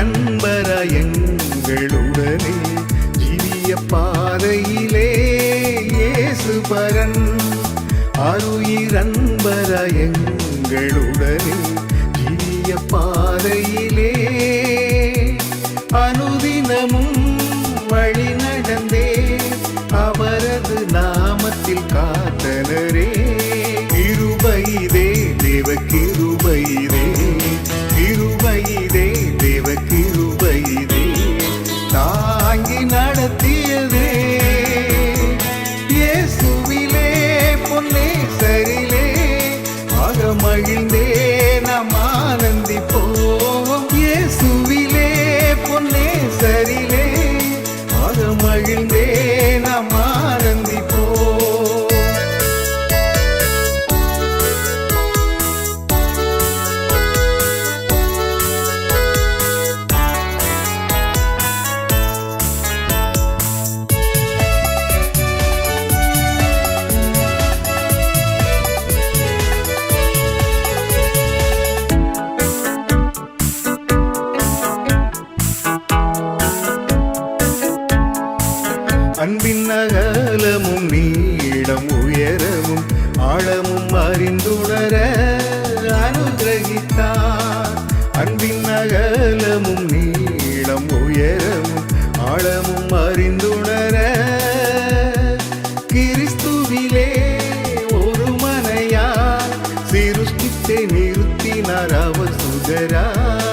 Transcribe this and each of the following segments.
அன்பர எங்களுடனே ஜீவிய பாதையிலே இயேசு பரன் அருயிரன்பர எங்களுடனே ஜீவிய பாதையிலே அன்பின் அகலமும் நீளம் உயரமும் ஆழமும் அறிந்துணர அனுகிரகித்தார். அன்பின் அகலமும் நீளம் உயரமும் ஆழமும் அறிந்துணர கிறிஸ்துவிலே ஒரு மனையார் சிருஷ்டித்தை நிறுத்தினார் அவர் சுதரார்.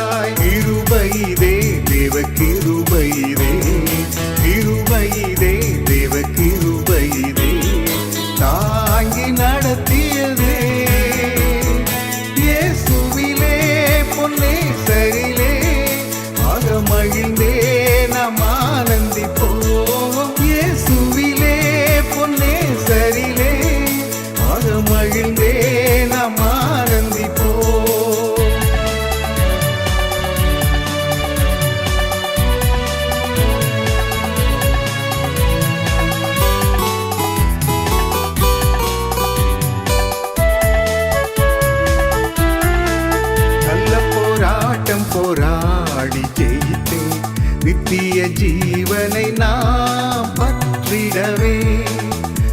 நித்திய ஜீவனை நாம் பற்றிடவே.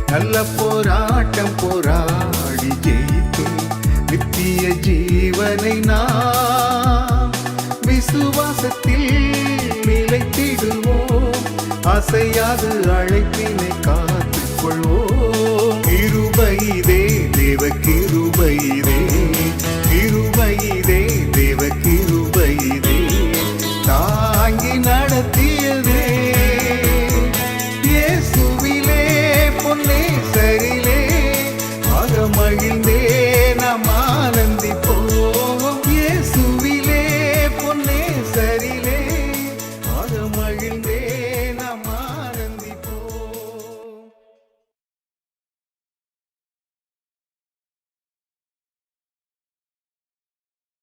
நல்ல போராட்டம் போராடி ஜெயித்து நித்திய ஜீவனை நாம் விசுவாசத்தில் நிலைத்திடுவோம். அசையாது அழைப்பினை காத்துக்கொள்வோம்.